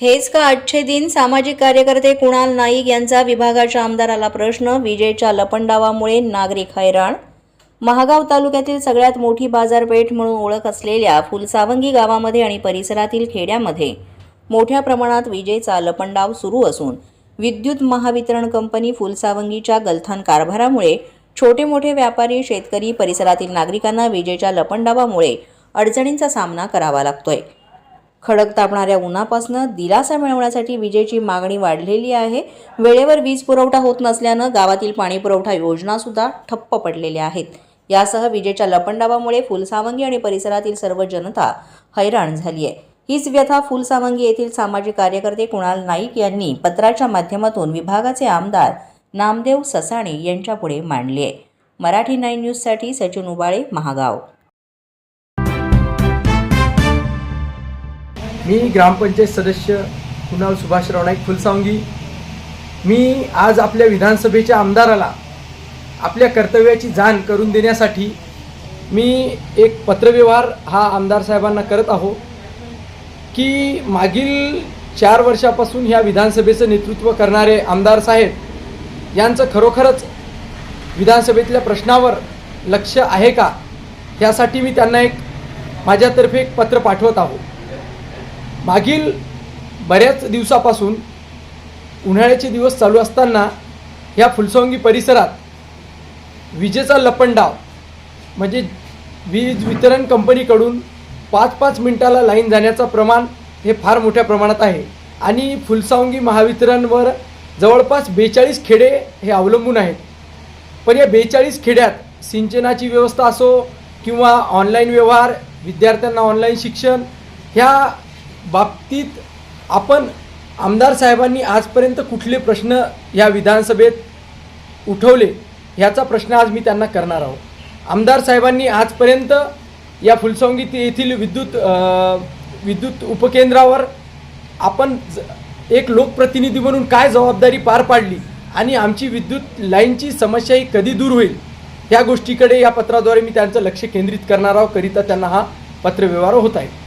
हेच का आजचे दिन सामाजिक कार्यकर्ते कुणाल नाईक यांचा विभागाच्या आमदाराला प्रश्न विजेच्या लपंडावामुळे नागरिक हैराण? महागाव तालुक्यातील सगळ्यात मोठी बाजारपेठ म्हणून ओळख असलेल्या फुलसावंगी गावामध्ये आणि परिसरातील खेड्यामध्ये मोठ्या प्रमाणात विजेचा लपंडाव सुरू असून विद्युत महावितरण कंपनी फुलसावंगीच्या गलथान कारभारामुळे छोटे मोठे व्यापारी शेतकरी परिसरातील नागरिकांना विजेच्या लपंडावामुळे अडचणींचा सामना करावा लागतोय. खडक तापणाऱ्या उन्हापासनं दिलासा मिळवण्यासाठी विजेची मागणी वाढलेली आहे. वेळेवर वीज पुरवठा होत नसल्यानं गावातील पाणीपुरवठा योजनासुद्धा ठप्प पडलेल्या आहेत. यासह विजेच्या लपंडावामुळे फुलसावंगी आणि परिसरातील सर्व जनता हैराण झाली आहे. हीच व्यथा फुलसावंगी येथील सामाजिक कार्यकर्ते कुणाल नाईक यांनी पत्राच्या माध्यमातून विभागाचे आमदार नामदेव ससाणे यांच्यापुढे मांडली आहे. मराठी नाईन न्यूजसाठी सचिन उबाळे महागाव. मी ग्रामपंचायत सदस्य कुणाल सुभाषराव नाईक फुलसावंगी. मी आज आपल्या विधानसभेच्या आमदाराला आपल्या कर्तव्याची जाण करून देण्यासाठी मी एक पत्रव्यवहार हा आमदार साहेबांना करत आहो की मागील चार वर्षापासून ह्या विधानसभेचं नेतृत्व करणारे आमदार साहेब यांचं खरोखरच विधानसभेतल्या प्रश्नावर लक्ष आहे का? यासाठी मी त्यांना एक माझ्यातर्फे एक पत्र पाठवत आहो. मागील बऱ्याच दिवसापासून उन्हाळ्याचे दिवस चालू असताना ह्या फुलसवंगी परिसरात विजेचा लपंडाव म्हणजे वीज वितरण कंपनीकडून पाच पाच मिनिटाला लाईन जाण्याचं प्रमाण हे फार मोठ्या प्रमाणात आहे. आणि फुलसावंगी महावितरणवर जवळपास बेचाळीस खेडे हे अवलंबून आहेत. पण या बेचाळीस खेड्यात सिंचनाची व्यवस्था असो किंवा ऑनलाईन व्यवहार विद्यार्थ्यांना ऑनलाईन शिक्षण ह्या बाबतीत आपण आमदार साहेबांनी आजपर्यंत कुठले प्रश्न या विधानसभेत उठवले ह्याचा प्रश्न आज मी त्यांना करणार आहोत. आमदार साहेबांनी आजपर्यंत या फुलसोंगी ते येथील विद्युत विद्युत उपकेंद्रावर आपण ज- एक लोकप्रतिनिधी म्हणून काय जबाबदारी पार पाडली आणि आमची विद्युत लाईनची समस्या ही कधी दूर होईल ह्या गोष्टीकडे या पत्राद्वारे मी त्यांचं लक्ष केंद्रित करणार आहोत करिता त्यांना हा पत्रव्यवहार होत आहे.